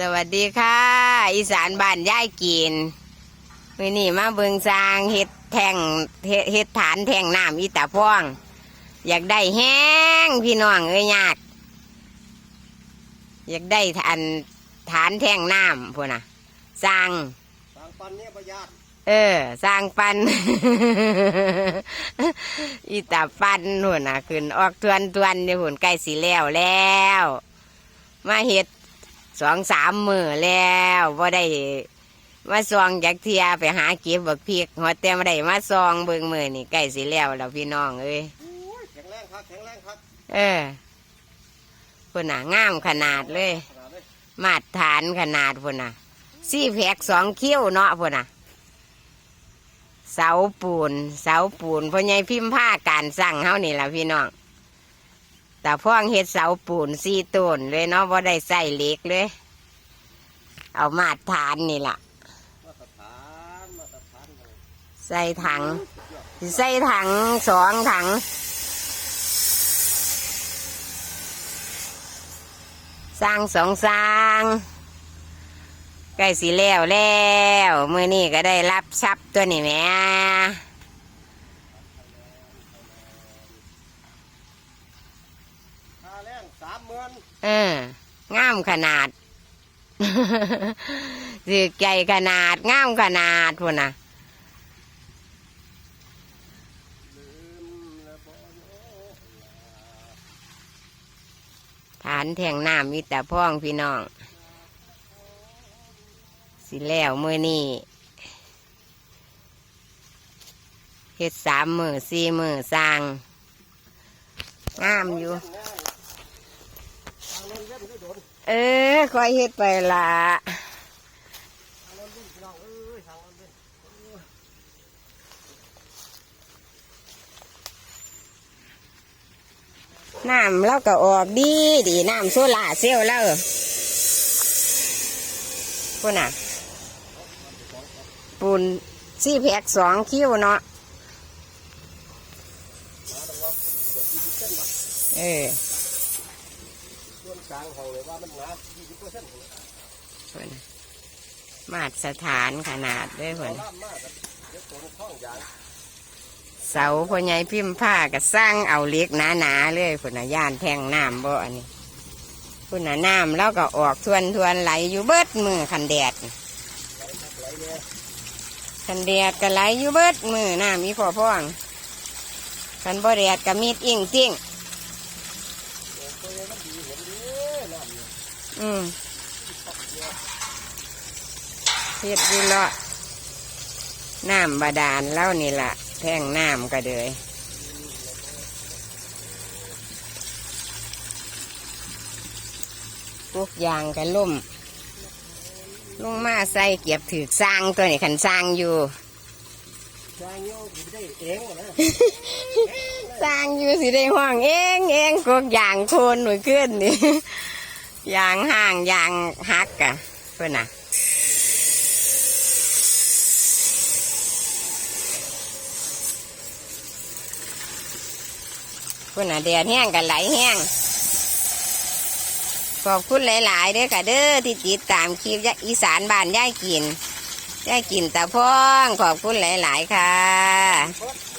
สวัสดีค่ะ อีสานบ้านย่ายกินมือนี่มาเบิงสร้างเฮ็ดแท่งเฮ็ดเฮ็ดฐานแท่งน้ำอีตาพ่อง อยากได้แห้งพี่น้องเอ้ยยาก อยากได้ฐานฐานแท่งน้ำพูนน่ะสร้างทางปันเนี่ยประหยัดเออสร้างปัน อีตาปันหุ่นน่ะขึ้นออกทวนทวนๆนี่หุ่นใกล้สิแล้วแล้ว มาเฮ็ด สองสามมือแล้วว่าได้มาซองจากเทียไปหาเก็บบักพริกหัวเต็มได้มาซองเบิ่งมือนี่ใกล้สิแล้วแล้วพี่น้องเอ้ยโอ้ยแข็งแรงครับแข็งแรงครับเออพุ่นน่ะงามขนาดเลยขนาดเลยมาตรฐานขนาดพุ่นน่ะสี่แผกสองคิ้วเนาะพุ่นน่ะ เสาปูน เสาปูนพ่อใหญ่พิมพ์ผ้าการสั่งเฮานี่ล่ะพี่น้อง แต่พ่องเฮ็ดเสาปูนสี่ต้นเลยเนาะว่าได้ใส่เหล็กเลย เอามาตรฐานนี่ล่ะมาตรฐานมาตรฐานเลยใส่ถัง ใส่ถังสองถังสร้างสองสร้างใกล้สิแล้วแล้ว มือนี้ก็ได้รับทรัพย์ตัวนี้แม่ ค่าแรง สามหมื่นเอองามขนาดสือใจขนาดงามขนาดพุ่นนะลืมแล้วบ่เนาะฐานแทงน้ำมีแต่พ่องพี่น้อง สิแล้วมือนี่เฮ็ดสามมือสี่มือสร้างงามอยู่ เออคอยเฮ็ดไปละน้นวิ่งพี่น้องเอ้ยทางโน้นเล่นน้ำเราก็ออกดีดีน้ำโซล่าเซลล์แล้วพูน่ะ ปูนสี่แพ็กสองคิ้วเนาะเออ ส่วนกลางห้องเลยว่ามันหนายี่สิบเปอร์เซ็นต์พุ่นมาตรสถานขนาดด้วยพุ่นล่ามมากครับเดี๋ยวตัวท้องยางเสาพ่อใหญ่พิมพ์ผ้าก็สร้างเอาเหล็กหนาๆเลยพุ่นน่ะย่านแทงน้ำบ่อันนี้พุ่นน่ะน้ำแล้วก็ออกทวนทวนๆไหลอยู่เบิดมือคันแดดไหลเนี่ยคันแดดก็ไหลอยู่เบิดมือน้ำมีพอพ่องคันบ่แดดก็มีดอิ่งจิ้ง ตัวมันดีเห็นดีน้ำเนี่ย อืมเฮ็ดอยู่เลาะน้ำบาดาลเล่านี่ล่ะแท่งน้ำก็เลยทุกอย่างก็ล่มลงมาใส่เก็บถือสร้างตัวนี้ขันสร้างอยู่ยางเงี้ยสิได้เองวะนะสร้างอยู่สิได้ห้องเองเองกกอย่างโคนหน่อยขึ้นนี่ ยางห่างยางหักกะเพื่อนน่ะเพื่อนน่ะแดดแห้งกันไหลแห้งขอบคุณหลาย ๆเด้อค่ะเด้อที่ติดตามคลิปยะอีสานบ้านย่ายกินย่ายกินตะพองขอบคุณหลาย ๆ ค่ะ